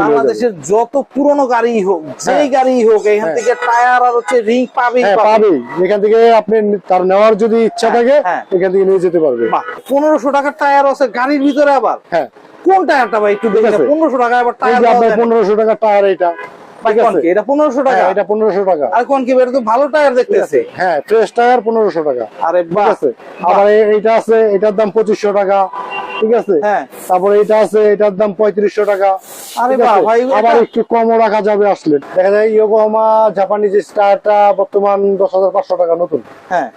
বাংলাদেশের যত পুরনো গাড়ি হোক যেই হ্যাঁ। গাড়ি হোক এখান হ্যাঁ। থেকে টায়ার আর হচ্ছে রিং হ্যাঁ পাবে এখান থেকে আপনি তার নেওয়ার যদি ইচ্ছা হ্যাঁ, থাকে। এখান থেকে নিয়ে যেতে পারবে। পনেরোশো টাকার টায়ার আছে গাড়ির ভিতরে আবার? হ্যাঁ। কোন টায়ারটা ভাই একটু দেখে পনেরোশো টাকা আবার টায়ার পনেরোশো টাকার টায়ার এটা এটা পনেরোশো টাকা? এটা পনেরোশো টাকা। আর কোন কি এটা তো ভালো টায়ার দেখতেছে হ্যাঁ ফ্রেশ টায়ার পনেরোশো টাকা। আরে ঠিক আছে? আবার এ- এইটা আছে এটার দাম পঁচিশশো টাকা। ঠিক আছে? হ্যাঁ। তারপরে এটা আছে এটার দাম পঁয়ত্রিশশো টাকা। আবার একটু কমও রাখা যাবে আসলে। দেখা যায় ইয়োকোহামা জাপানিজ স্টারটা বর্তমান দশ হাজার পাঁচশো টাকা নতুন। হ্যাঁ।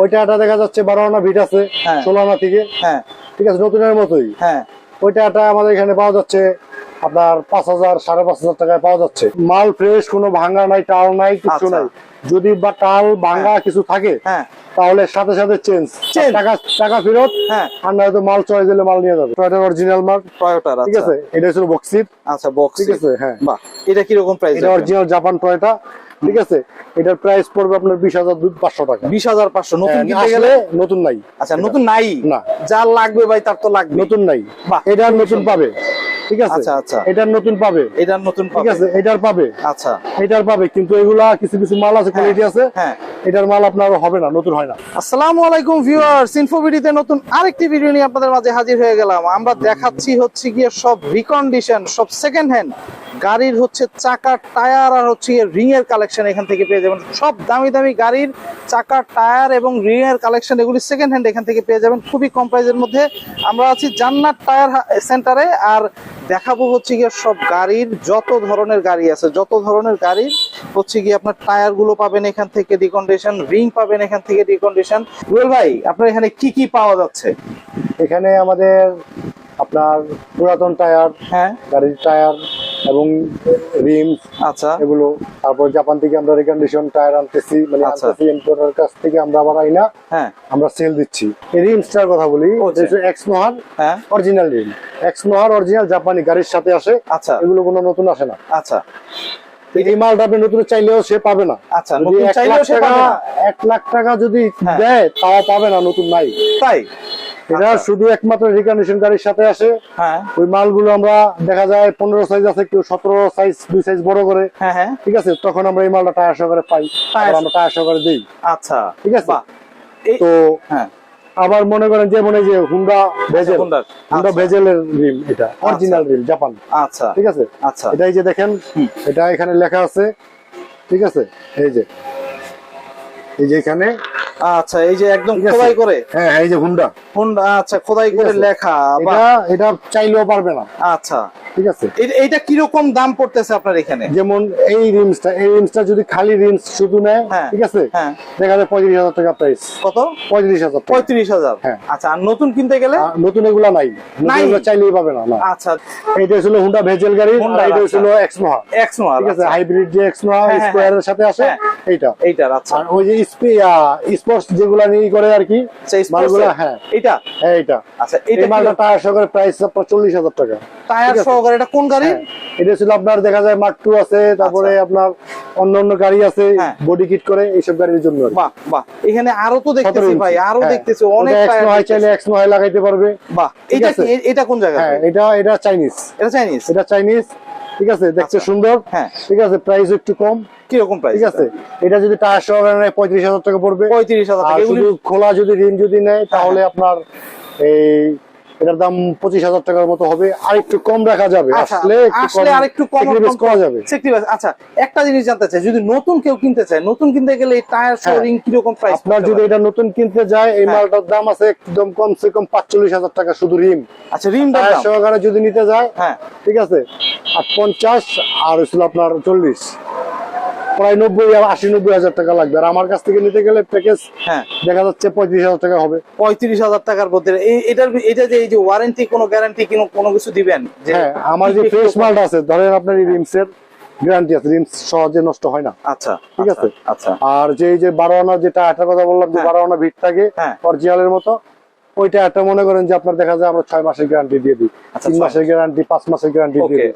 ওইটা দেখা যাচ্ছে বারো আনা ভিট আছে হ্যাঁ। ষোলো আনা থেকে। হ্যাঁ। ঠিক আছে নতুনের মতোই। হ্যাঁ। ওইটা আমাদের এখানে পাওয়া যাচ্ছে আপনার পাঁচ হাজার সাড়ে পাঁচ হাজার টাকায় পাওয়া যাচ্ছে। মাল ফ্রেশ কোনো ভাঙা নাই টাল নাই কিছু আচ্ছা। নাই। যদি বা টাল ভাঙা কিছু থাকে হ্যাঁ। তাহলে সাথে সাথে চেঞ্জ টাকা টাকা ফেরত হ্যাঁ। আর নয়তো মাল চয়েস দিলে মাল নিয়ে যাবে। টয়টার অরিজিনাল মাল। টয়োটার ঠিক আছে? এটা ছিল বক্সিট আচ্ছা বক্স ঠিক আছে? হ্যাঁ। বাহ এটা কীরকম প্রাইস এটা অরিজিনাল জাপান টয়টা ঠিক আছে? এটার প্রাইস পড়বে আপনার বিশ হাজার পাঁচশো টাকা। বিশ হাজার পাঁচশো নতুন হ্যাঁ, কিনতে গেলে? নতুন নাই। আচ্ছা নতুন নাই? না। যার লাগবে ভাই তার তো লাগবে নতুন নাই। বাহ, এটার নতুন পাবে। ঠিক আছে? আচ্ছা, আচ্ছা। এটার নতুন পাবে। এটার নতুন ঠিক আছে এটার পাবে। আচ্ছা। এটার পাবে কিন্তু এগুলা কিছু কিছু মাল আছে কোয়ালিটি আছে। হ্যাঁ। এটার মাল আপনার হবে না নতুন হয় না। আসসালামু আলাইকুম ভিউয়ার্স ইনফোভিডিতে নতুন আরেকটি ভিডিও নিয়ে আপনাদের মাঝে হাজির হয়ে গেলাম। আমরা দেখাচ্ছি হচ্ছে গিয়ে সব রিকন্ডিশন সব সেকেন্ড হ্যান্ড গাড়ির হচ্ছে চাকার টায়ার আর হচ্ছে রিং এর কালেকশন এখান থেকে পেয়ে যাবেন। সব দামি দামি গাড়ির চাকার টায়ার এবং রিং এর কালেকশন এগুলি সেকেন্ড হ্যান্ড এখান থেকে পেয়ে যাবেন। খুবই কম প্রাইসের মধ্যে। আমরা আছি জান্নাত টায়ার সেন্টারে আর দেখাবো হচ্ছে গিয়ে সব গাড়ির যত ধরনের গাড়ি আছে যত ধরনের গাড়ির হচ্ছে গিয়ে আপনার টায়ারগুলো পাবেন এখান থেকে ডিকন্ডিশন রিং পাবেন এখান থেকে ডিকন্ডিশন রুয়েল ভাই আপনার এখানে কি কি পাওয়া যাচ্ছে? এখানে আমাদের আপনার পুরাতন টায়ার হ্যাঁ। গাড়ির টায়ার এবং রিমস আচ্ছা। এগুলো তারপর জাপান থেকে আমরা রিকন্ডিশন টায়ার আনতেছি মানে আচ্ছা। আনতেছি ইম্পোর্টার কাছ থেকে আমরা আবার আইনা হ্যাঁ। আমরা সেল দিচ্ছি। এই রিমসটার কথা বলি। এক্স নোহার হ্যাঁ। অরিজিনাল রিম এক্স নোহার অরিজিনাল জাপানি গাড়ির সাথে আসে আচ্ছা। এগুলো কোনো নতুন আসে না। আচ্ছা। এই মালটা আপনি নতুন চাইলেও সে পাবে না। আচ্ছা যদি এক লাখ টাকা পাবে না। এক লাখ টাকা যদি হ্যাঁ। দেয় তাও পাবে না নতুন নাই। তাই? এটা আচ্ছা। শুধু একমাত্র রিকন্ডিশন গাড়ির সাথে আসে। হ্যাঁ। ওই মালগুলো আমরা দেখা যায় পনেরো সাইজ আছে কেউ সতেরো সাইজ দুই সাইজ বড় করে। হ্যাঁ হ্যাঁ। ঠিক আছে? তখন আমরা এই মালটা টায়ার সহকারে পাই। আমরা টায়ার সহকারে দিই। আচ্ছা। ঠিক আছে? তো হ্যাঁ। আবার মনে করেন যে মনে যে হুন্ডা ভেজেল হুন্ডা। ভেজেলের রিম এটা অরিজিনাল রিম জাপান আচ্ছা। ঠিক আছে? আচ্ছা। এটাই যে দেখেন এটা এখানে লেখা আছে। ঠিক আছে? এই যে। এই যে এখানে আচ্ছা এই যে একদম খোদাই করে? হ্যাঁ এই যে হুন্ডা। হোন্ডা আচ্ছা খোদাই করে লেখা এটা এটা চাইলেও পারবে না। আচ্ছা। ঠিক আছে। এই- এইটা কীরকম দাম পড়তেছে আপনার এখানে? যেমন এই রিমসটা এই রিমসটা যদি খালি রিমস শুধু নেয় হ্যাঁ, ঠিক আছে? হ্যাঁ। দেখা যায় পঁয়ত্রিশ হাজার টাকা প্রাইস কত? পঁয়ত্রিশ হাজার পঁয়ত্রিশ হাজার। হ্যাঁ। আচ্ছা আর নতুন কিনতে গেলে? নতুন এগুলা নাই। নাই? চাইলেই পাবে না আচ্ছা। এইটা ছিল হুন্ডা ভেজেল গাড়ি এটা আচ্ছা। ছিল এক্স নোহা এক্স নোয়ার ঠিক আছে হাইব্রিড যে এক্স নোহা হ্যাঁ, স্কোয়ারের সাথে আসে। এইটা। এইটার আচ্ছা। আর ওই যে স্পোর্টস যেগুলা নিয়ে করে আর কি সেই মালগুলা হ্যাঁ। এটা হ্যাঁ, এইটা। আচ্ছা এটা মালটা টায়ার সহকারে প্রাইস আপনার চল্লিশ হাজার টাকা। টায়ার সহকারে এটা কোন গাড়ি? হ্যাঁ, এটা ছিল আপনার দেখা যায় মার্ক টু আছে তারপরে আপনার অন্য অন্য গাড়ি আছে হ্যাঁ। বডি কিট করে এইসব গাড়ির জন্য বাহ বাহ। এখানে আরও তো দেখতেছি ভাই আরও হ্যাঁ। দেখতেছি অনেক টায়ার চাইলে এক্স নয় লাগাইতে পারবে। বাহ এটা এটা কোন জায়গা? হ্যাঁ এটা এটা চাইনিজ এটা চাইনিজ এটা চাইনিজ ঠিক আছে দেখতে আচ্ছা। সুন্দর। হ্যাঁ। ঠিক আছে প্রাইস একটু কম। কীরকম প্রাইস ঠিক আছে এটা যদি টায়ার সহ নেয় পঁয়ত্রিশ হাজার টাকা পড়বে। পঁয়ত্রিশ হাজার টাকা। খোলা যদি ঋণ যদি নেয় তাহলে আপনার এই এটার দাম পঁচিশ হাজার টাকার মতো হবে। আর একটু কম রাখা যাবে। আচ্ছা, আসলে আসলে কম- আরেকটু কম করা যাবে। আচ্ছা একটা জিনিস জানতে চাই যদি নতুন কেউ কিনতে চায় নতুন কিনতে গেলে এই টায়ার হ্যাঁ। শোরিং কীরকম প্রাইস আপনার যদি এটা নতুন কিনতে যায় এই হ্যাঁ। মালটার দাম আছে একদম কমসে কম পাঁচচল্লিশ হাজার টাকা শুধু রিম। আচ্ছা রিম টায়ার সহকারে যদি নিতে যায় হ্যাঁ। ঠিক আছে আর পঞ্চাশ আর হচ্ছিল আপনার চল্লিশ। প্রায় নব্বই আর আশি নব্বই হাজার টাকা লাগবে। আর আমার কাছ থেকে নিতে গেলে প্যাকেজ হ্যাঁ। দেখা যাচ্ছে পঁয়ত্রিশ হাজার টাকা হবে। পঁয়ত্রিশ হাজার টাকার মধ্যে। এটার এটা যে এই যে ওয়ারেন্টি কোনো গ্যারান্টি কোনো কোনো কিছু দিবেন? হ্যাঁ আমার যে ফ্রেশ মালটা আছে ধরেন আপনার এই রিমসের গ্যারান্টি আছে রিমস সহজে নষ্ট হয় না। আচ্ছা ঠিক আচ্ছা, আছে। আচ্ছা। আর যে যে বারো আনা যেটা আটার কথা বললাম যে হ্যাঁ। বারো আনা ভিট থাকে হ্যাঁ। অরিজিনালের মতো ওইটা একটা মনে করেন যে আপনার দেখা যায় আমরা ছয় মাসের গ্যারান্টি দিয়ে দিই। তিন মাসের গ্যারান্টি পাঁচ মাসের গ্যারান্টি দিয়ে দিই।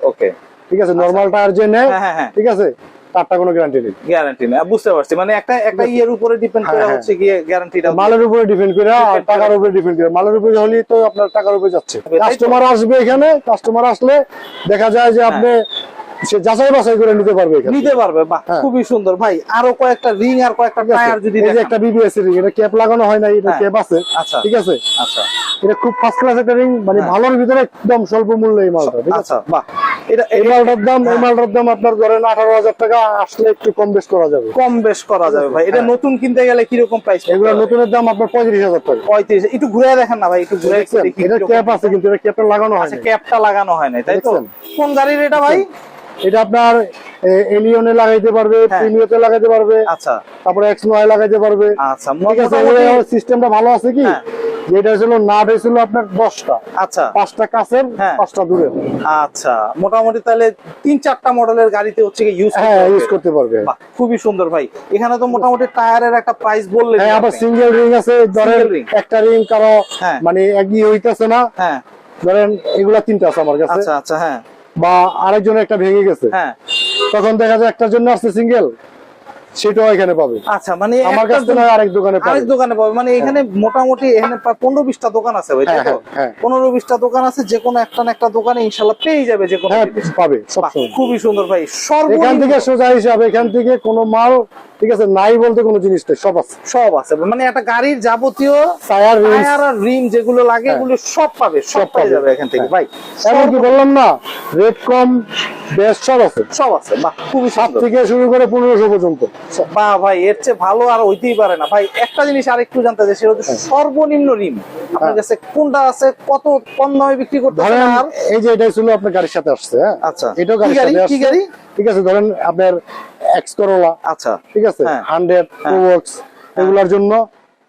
ঠিক আছে? নর্মাল টায়ার যে নেয় হ্যাঁ। ঠিক আছে? তারটা কোনো গ্যারান্টি নেই। গ্যারান্টি না বুঝতে পারছি মানে একটা একটা ইয়ের উপরে ডিপেন্ড করে হ্যাঁ, হ্যাঁ। হচ্ছে। গিয়ে গ্যারান্টিটা মালের উপরে ডিপেন্ড করে আর টাকার উপরে ডিপেন্ড করে। মালের উপরে তো আপনার টাকার উপরে যাচ্ছে। কাস্টমার আসবে এখানে কাস্টমার আসলে দেখা যায় যে আপনি সে যাচাই বাছাই করে নিতে পারবে নিতে পারবে বাহ হ্যাঁ। খুবই সুন্দর। ভাই আরও কয়েকটা রিং আর কয়েকটা টায়ার যদি এই যে একটা বিবিএস রিং এটা ক্যাপ লাগানো হয় না এটা হ্যাঁ। ক্যাপ আছে। আচ্ছা। ঠিক আছে? আচ্ছা। এটা খুব ফার্স্ট ক্লাস একটা রিং মানে হ্যাঁ। ভালোর ভিতরে একদম স্বল্প মূল্যে এই মালটা ঠিক আছে? আচ্ছা বাহ। এটা এই মালটার দাম এই হ্যাঁ। মালটার দাম আপনার ধরেন আঠারো হাজার টাকা আসলে একটু কম বেশ করা যাবে। কম বেশ করা যাবে ভাই। এটা হ্যাঁ। নতুন কিনতে গেলে কীরকম প্রাইস এগুলো নতুনের দাম আপনার পঁয়ত্রিশ হাজার টাকা। পঁয়ত্রিশ একটু ঘুরে দেখেন না ভাই একটু ঘুরে এটা ক্যাপ আছে কিন্তু এটা ক্যাপটা লাগানো হয় আচ্ছা ক্যাপটা লাগানো হয় তাই তো? দেখছেন? কোন গাড়ির এটা ভাই? এটা আপনার এলিয়নে লাগাইতে পারবে হ্যাঁ। লাগাইতে পারবে। আচ্ছা। তারপরে এক্স নয় লাগাইতে পারবে। আচ্ছা ঠিক আছে সিস্টেমটা ভালো আছে কি? এটা ছিল নাট হয়েছিল আপনার দশটা। আচ্ছা। পাঁচটা কাছের হ্যাঁ। পাঁচটা দূরের আচ্ছা মোটামুটি তাহলে তিন চারটা মডেলের গাড়িতে হচ্ছে ইউজ হ্যাঁ ইউজ করতে পারবে। খুবই সুন্দর ভাই। এখানে তো মোটামুটি টায়ারের একটা প্রাইস বললেন হ্যাঁ আবার সিঙ্গেল রিং আছে ধরেন একটা রিং কারও হ্যাঁ। মানে একই হইতেছে না। হ্যাঁ। ধরেন এগুলা তিনটা আছে আমার কাছে। আচ্ছা আচ্ছা হ্যাঁ। বা আরেকজনের একটা ভেঙে গেছে। হ্যাঁ। তখন দেখা যায় একটার জন্য আসছে সিঙ্গেল সেটাও এখানে পাবে। আচ্ছা মানে আমার কাছ থেকে আরেক দোকানে পাবে। আরেক দোকানে পাবে। মানে এখানে মোটামুটি এখানে প্রায় পনেরো বিশটা দোকান আছে ভাই তাই হ্যাঁ, তো? হ্যাঁ, হ্যাঁ। পনেরো বিশটা দোকান আছে যে কোনো একটা না একটা দোকানে ইনশাল্লাহ পেয়ে যাবে যে কোনো হ্যাঁ। পাবে খুবই সুন্দর ভাই। এখান থেকে সোজা হিসাবে এখান থেকে কোনো মাল ঠিক আছে নাই বলতে কোনো জিনিস নেই সব আছে সব আছে মানে একটা গাড়ির যাবতীয় টায়ার টায়ার আর রিম যেগুলো লাগে হ্যাঁ। এগুলো সব পাবে সব সব পাবে। যাবে এখান থেকে হ্যাঁ। ভাই এমন কি বললাম না রেট কম বেস্ট সব আছে সব আছে বাহ খুবই সাত থেকে শুরু করে পনেরোশো পর্যন্ত বাহ ভাই এর চেয়ে ভালো আর হইতেই পারে না ভাই একটা জিনিস আর একটু জানতে চাই সেটা হচ্ছে সর্বনিম্ন রিম আপনার হ্যাঁ। কাছে কোনটা আছে কত কম দামে বিক্রি করতে ধরেন আর এই যে এটা ছিল আপনার গাড়ির সাথে আসছে হ্যাঁ আচ্ছা। এটাও গাড়ির গাড়ি? সাথে আসছে গাড়ি? ঠিক আছে ধরেন আপনার এক্স করোলা আচ্ছা। ঠিক আছে। হান্ড্রেড প্রোবক্স এগুলার জন্য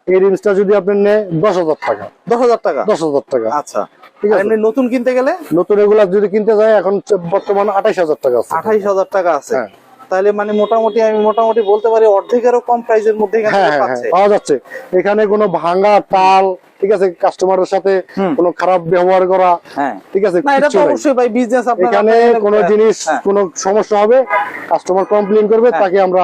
এই রিমসটা যদি আপনি নেয় দশ হাজার টাকা। দশ হাজার টাকা? দশ হাজার টাকা। আচ্ছা। ঠিক আছে। এমনি নতুন কিনতে গেলে? নতুন এগুলা যদি কিনতে যায় এখন বর্তমানে বর্তমান আঠাইশ হাজার টাকা আছে। আঠাইশ হাজার টাকা আছে। হ্যাঁ। তাহলে মানে মোটামুটি আমি মোটামুটি বলতে পারি অর্ধেকেরও কম প্রাইসের মধ্যে হ্যাঁ হ্যাঁ হ্যাঁ, পাওয়া যাচ্ছে। এখানে কোনো ভাঙা তাল ঠিক আছে কাস্টমারের সাথে। কোনো খারাপ ব্যবহার করা ঠিক আছে এখানে কোনো জিনিস কোন সমস্যা হবে কাস্টমার কমপ্লেন করবে। তাকে আমরা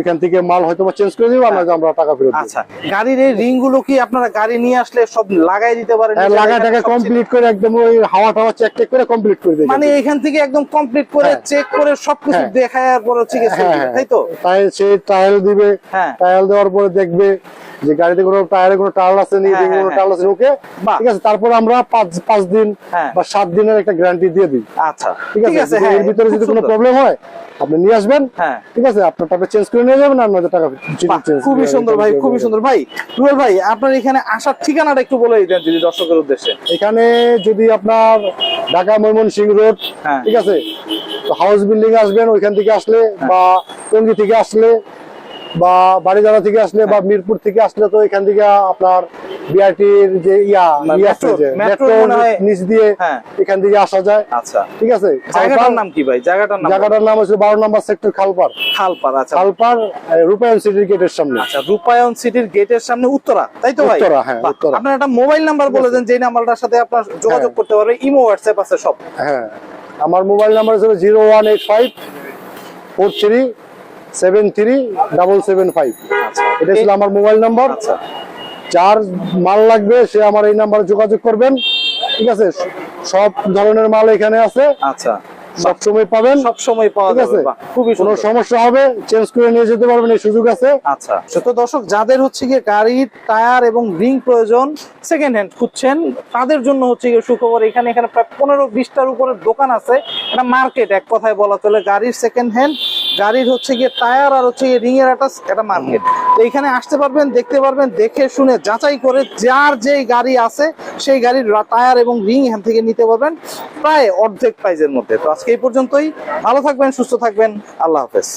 এখান থেকে মাল হয়তো চেঞ্জ করে দিব আর আমরা টাকা ফেরত আচ্ছা। গাড়ির এই রিংগুলো কি আপনারা গাড়ি নিয়ে আসলে সব লাগাই দিতে পারেন? হ্যাঁ, লাগাটাকে কমপ্লিট করে একদম ওই হাওয়া টাওয়া চেক চেক করে কমপ্লিট করে দিই মানে এখান থেকে একদম কমপ্লিট করে হ্যাঁ। চেক করে সবকিছু হ্যাঁ। দেখায় আর পরে হচ্ছে হ্যাঁ তাই তো? তাই সে টায়াল দিবে হ্যাঁ। টায়াল দেওয়ার পরে দেখবে যে গাড়িতে কোনো টায়ারে কোনো টায়াল আছে নি হ্যাঁ, কোনো হ্যাঁ, আছে ওকে? ঠিক আছে তারপর আমরা পাঁচ পাঁচ দিন হ্যাঁ। বা সাত দিনের একটা গ্যারান্টি দিয়ে দিই। আচ্ছা। ঠিক আছে হ্যাঁ এর ভিতরে যদি কোনো প্রবলেম হয় আপনি নিয়ে আসবেন। হ্যাঁ। ঠিক আছে আপনার টাকা চেঞ্জ করে নিয়ে যাবেন আর নয়তো টাকা খুবই সুন্দর ভাই খুবই সুন্দর। ভাই রুয়েল ভাই আপনার এখানে আসার ঠিকানাটা একটু বলে দিতেন যদি দর্শকের উদ্দেশ্যে। এখানে যদি আপনার ঢাকা ময়মনসিং রোড হ্যাঁ। ঠিক আছে হাউস বিল্ডিং আসবেন ওইখান থেকে আসলে বা টঙ্গি থেকে আসলে বা বাড়িদারা থেকে আসলে বা মিরপুর থেকে আসলে তো এখান থেকে আপনার বিআরটির যে ইয়া যে হয়- নিচ দিয়ে হ্যাঁ। এখান থেকে আসা যায়। আচ্ছা। ঠিক আছে? জায়গাটার নাম কি ভাই? জায়গাটার নাম জায়গাটার নাম হচ্ছে বারো নম্বর সেক্টর খালপার খালপাড় আচ্ছা। খালপার রূপায়ণ সিটির গেটের সামনে। আচ্ছা রূপায়ণ সিটির গেটের সামনে উত্তরা তাই তো ভাই? উত্তরা, হ্যাঁ, উত্তরা। আপনার একটা মোবাইল নাম্বার বলে দেন যেই নাম্বারটার সাথে আপনার যোগাযোগ করতে পারবে ইমো হোয়াটসঅ্যাপ আছে সব। হ্যাঁ। আমার মোবাইল নাম্বার হচ্ছে zero one eight five four three seven three double seven five এটা ছিল আমার মোবাইল নাম্বার আচ্ছা। যার মাল লাগবে সে আমার এই নাম্বারে যোগাযোগ করবেন। ঠিক আছে? সব ধরনের মাল এখানে আছে। আচ্ছা। সব সময় পাবেন। সব পাওয়া যাবে। খুবই কোনো সমস্যা হবে চেঞ্জ করে নিয়ে যেতে পারবেন এই সুযোগ আছে। আচ্ছা। তো দর্শক যাদের হচ্ছে গিয়ে গাড়ির টায়ার এবং রিং প্রয়োজন সেকেন্ড হ্যান্ড খুঁজছেন তাদের জন্য হচ্ছে গিয়ে সুখবর এখানে এখানে প্রায় পনেরো বিশটার উপরে দোকান আছে। এটা মার্কেট এক কথায় বলা চলে গাড়ির সেকেন্ড হ্যান্ড গাড়ির হচ্ছে গিয়ে টায়ার আর হচ্ছে রিং এর একটা একটা মার্কেট। তো এখানে আসতে পারবেন, দেখতে পারবেন, দেখে শুনে, যাচাই করে যার যেই গাড়ি আছে, সেই গাড়ির টায়ার এবং রিং এখান থেকে নিতে পারবেন প্রায় অর্ধেক প্রাইজের মধ্যে। তো আজকে এই পর্যন্তই। ভালো থাকবেন, সুস্থ থাকবেন। আল্লাহ হাফেজ।